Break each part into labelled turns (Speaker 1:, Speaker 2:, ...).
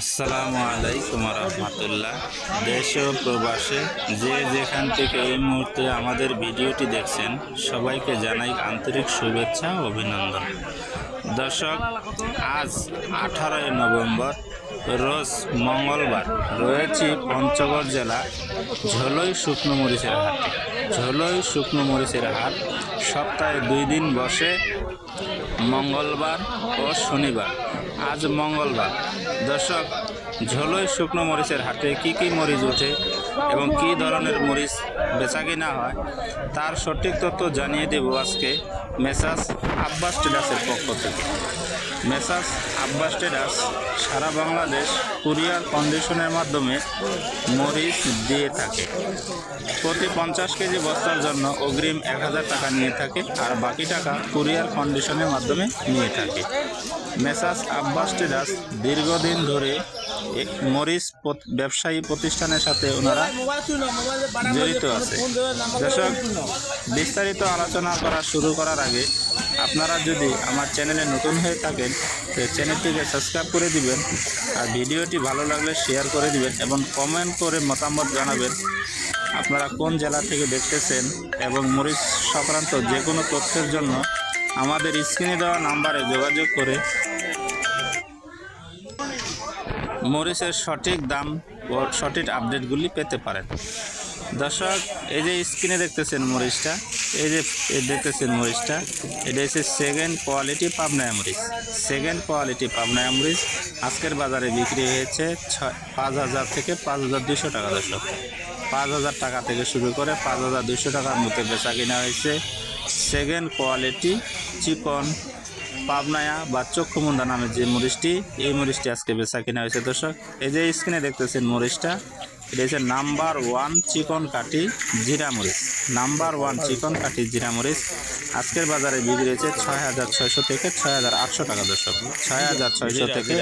Speaker 1: আসসালামু আলাইকুম রহমতুল্লাহ। দেশ ও প্রবাসে যে যেখান থেকে এই মুহূর্তে আমাদের ভিডিওটি দেখছেন, সবাইকে জানাই আন্তরিক শুভেচ্ছা অভিনন্দন। দর্শক, আজ আঠারোই নভেম্বর, রোজ মঙ্গলবার। রয়েছি পঞ্চগড় জেলা ঝোলই শুকনো মরিচের হাট। ঝোলই শুকনো মরিচের হাট সপ্তাহে দুই দিন বসে মঙ্গলবার ও শনিবার। আজ মঙ্গলবার। দর্শক, ঝোলই শুকনো মরিচের হাটে কি কি মরিচ ওঠে এবং কি ধরনের মরিচ বেচা কিনা হয়, তার সঠিক তথ্য জানিয়ে দেব আজকে মেসাস আব্বাস টিডাসের পক্ষ থেকে। মেসাস আব্বাস ট্রেডার্স সারা বাংলাদেশ কুরিয়ার কন্ডিশনের মাধ্যমে মরিচ দিয়ে থাকে। প্রতি পঞ্চাশ কেজি বস্তার জন্য অগ্রিম এক হাজার টাকা নিয়ে থাকে আর বাকি টাকা কুরিয়ার কন্ডিশনের মাধ্যমে নিয়ে থাকে। মেসাস আব্বাস ট্রেডার্স দীর্ঘদিন ধরে মরিচ ব্যবসায়ী প্রতিষ্ঠানের সাথে ওনারা জড়িত আছে। দর্শক, বিস্তারিত আলোচনা করা শুরু করার আগে আপনারা যদি আমার চ্যানেলে নতুন হয়ে থাকেন, তো চ্যানেলটিকে সাবস্ক্রাইব করে দিবেন আর ভিডিওটি ভালো লাগলে শেয়ার করে দিবেন এবং কমেন্ট করে মতামত জানাবেন আপনারা কোন জেলা থেকে দেখতেছেন এবং মরিচ সংক্রান্ত যে কোনো তথ্যের জন্য আমাদের স্ক্রিনে দেওয়া নাম্বারে যোগাযোগ করে মরিচের সঠিক দাম ও সঠিক আপডেটগুলি পেতে পারেন। দর্শক, এই যে স্ক্রিনে দেখতেছেন মরিচটা এই যে দেখতেছেন মরিচটা, এটা হচ্ছে সেকেন্ড কোয়ালিটি পাবনা মরিচ সেকেন্ড কোয়ালিটি পাবনা মরিচ আজকের বাজারে বিক্রি হয়েছে পাঁচ হাজার থেকে পাঁচ হাজার দুশো টাকা দর্শক। পাঁচ হাজার টাকা থেকে শুরু করে পাঁচ হাজার দুশো টাকার মধ্যে বেচা কিনা হয়েছে। সেকেন্ড কোয়ালিটি চিকন পাবনায়া বা চক্ষুমুন্দা নামে যে মরিচটি এই মরিচটি আজকে বেচা কিনা হয়েছে দর্শক। এই যে স্ক্রিনে দেখতেছেন মরিচটা এটা হচ্ছে নাম্বার ওয়ান চিকন কাঠি জিরা মরিচ। নাম্বার ওয়ান চিকন কাঠি জিরা মরিচ। আজকের বাজারে বিক্রি হয়েছে ছয় হাজার ছয়শো থেকে ছয় হাজার আটশো টাকা দর্শক। ছয় হাজার ছয়শো থেকে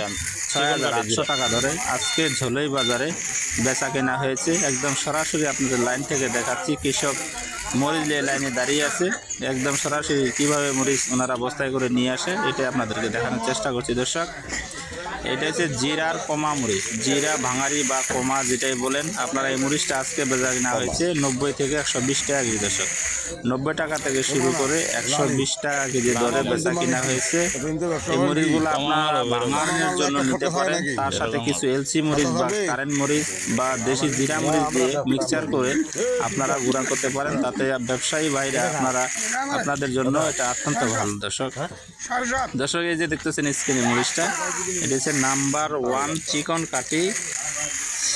Speaker 1: ছয় হাজার আটশো টাকা ধরে আজকে ঝোলই বাজারে বেচা কেনা হয়েছে। একদম সরাসরি আপনাদের লাইন থেকে দেখাচ্ছি কৃষক মরিচ নিয়ে লাইনে দাঁড়িয়ে আছে, একদম সরাসরি কীভাবে মরিচ ওনারা বস্তায় করে নিয়ে আসে এটা আপনাদেরকে দেখানোর চেষ্টা করছি। দর্শক, এটা হচ্ছে জিরার কমা মরিচ। জিরা, ভাঙারি বা কমা যেটাই বলেন, আপনারা এই মরিচটা আজকে বেজারি না হয়েছে নব্বই থেকে একশো বিশ টাকা দর্শক। নব্বই টাকা থেকে শুরু করে একশো বিশ টাকা কেজি দরে বেচা কিনা হয়েছে। এই মরিচগুলো আপনারা জন্য নিতে পারেন। তার সাথে কিছু এলসি মরিচ বা কারেন্ট মরিচ বা দেশি জিরা মরিচ দিয়ে মিক্সচার করে আপনারা গুঁড়া করতে পারেন। তাতে ব্যবসায়ী বাইরে আপনারা, আপনাদের জন্য এটা অত্যন্ত ভালো। দর্শক দর্শক, এই যে দেখতেছেন স্ক্রিনে মরিচটা এটা হচ্ছে নাম্বার ওয়ান চিকন কাটি।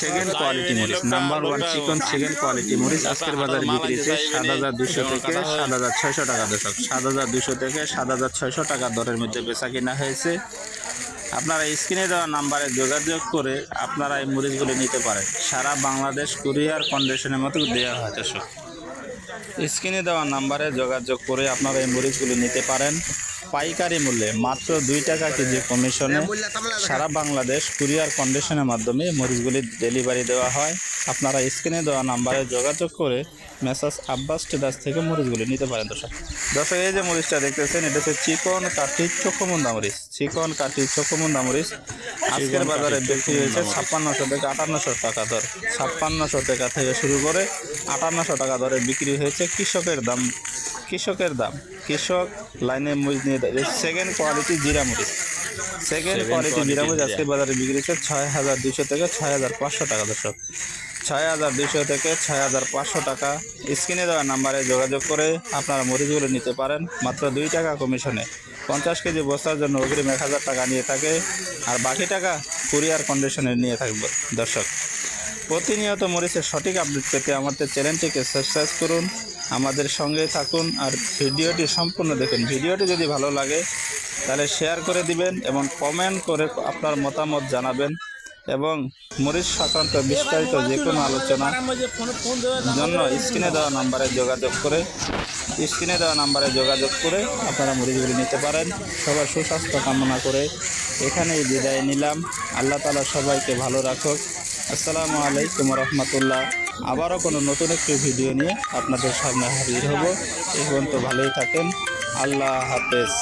Speaker 1: সেকেন্ড কোয়ালিটি মরিচ নাম্বার ওয়ান চিকন সেকেন্ড কোয়ালিটি মরিচ আজকের বাজারে বিক্রি হচ্ছে সাত হাজার দুশো থেকে সাত হাজার ছয়শো টাকা দর্শক সাত হাজার দুশো থেকে সাত হাজার ছয়শো টাকা দরের মধ্যে বেচা কিনা হয়েছে। আপনারা স্ক্রিনে দেওয়া নাম্বারে যোগাযোগ করে আপনারা এই মরিচগুলি নিতে পারেন। সারা বাংলাদেশ কুরিয়ার কন্ডিশনের মতো দেওয়া হয় দর্শক স্ক্রিনে দেওয়া নাম্বারে যোগাযোগ করে আপনারা এই মরিচগুলি নিতে পারেন। পাইকারি মূল্যে মাত্র দুই টাকা কেজি কমিশনে সারা বাংলাদেশ কুরিয়ার কন্ডিশনের মাধ্যমে মরিচগুলি ডেলিভারি দেওয়া হয়। আপনারা স্ক্রিনে দেওয়া নাম্বারে যোগাযোগ করে মেসাজ আব্বাস ট্রেডার্স থেকে মরিচগুলি নিতে পারেন দর্শক। দর্শক, এই যে মরিচটা দেখতেছেন, এটা হচ্ছে চিকন কাঠি চোখমুন্দা মরিচ। চিকন কাঠি চোখমুন্দা মরিচ। আজকের বাজারে বিক্রি হয়েছে ছাপ্পান্নশো থেকে আটান্নশো টাকা দর। ছাপ্পান্নশো টাকা থেকে শুরু করে আটান্নশো টাকা দরে বিক্রি হয়েছে কৃষকের দাম। কৃষকের দাম। কৃষক লাইনে মরিচ নিয়ে সেকেন্ড কোয়ালিটি জিরা মরিচ সেকেন্ড কোয়ালিটি জিরা। মরিচ আজকে বাজারে বিক্রি হচ্ছে ছয় হাজার দুশো থেকে ছয় হাজার পাঁচশো টাকা দর্শক। ছয় হাজার দুশো থেকে ছয় হাজার পাঁচশো টাকা। স্ক্রিনে দেওয়া নাম্বারে যোগাযোগ করে আপনারা মরিচগুলো নিতে পারেন মাত্র দুই টাকা কমিশনে। পঞ্চাশ কেজি বস্তার জন্য অগ্রিম এক হাজার টাকা নিয়ে থাকে। আর বাকি টাকা কুরিয়ার কন্ডিশনে নিয়ে থাকবে দর্শক। প্রতিনিয়ত মরিচের সঠিক আপডেট পেতে আমাদের চ্যানেলটিকে সাবস্ক্রাইব করুন, আমাদের সঙ্গে থাকুন আর ভিডিওটি সম্পূর্ণ দেখুন। ভিডিওটি যদি ভালো লাগে, তাহলে শেয়ার করে দিবেন এবং কমেন্ট করে আপনার মতামত জানাবেন এবং মরিচ সংক্রান্ত বিস্তারিত যে কোনো আলোচনা জন্য স্ক্রিনে দেওয়া নাম্বারে যোগাযোগ করে, স্ক্রিনে দেওয়া নাম্বারে যোগাযোগ করে আপনারা মরিচগুলি নিতে পারেন। সবার সুস্বাস্থ্য কামনা করে এখানেই বিদায় নিলাম। আল্লাহ তালা সবাইকে ভালো রাখুক। আসসালামু আলাইকুম রহমতুল্লাহ। আবারও কোনো নতুন একটি ভিডিও নিয়ে আপনাদের সামনে হাজির হব। এই পর্যন্ত ভালোই থাকেন। আল্লাহ হাফেজ।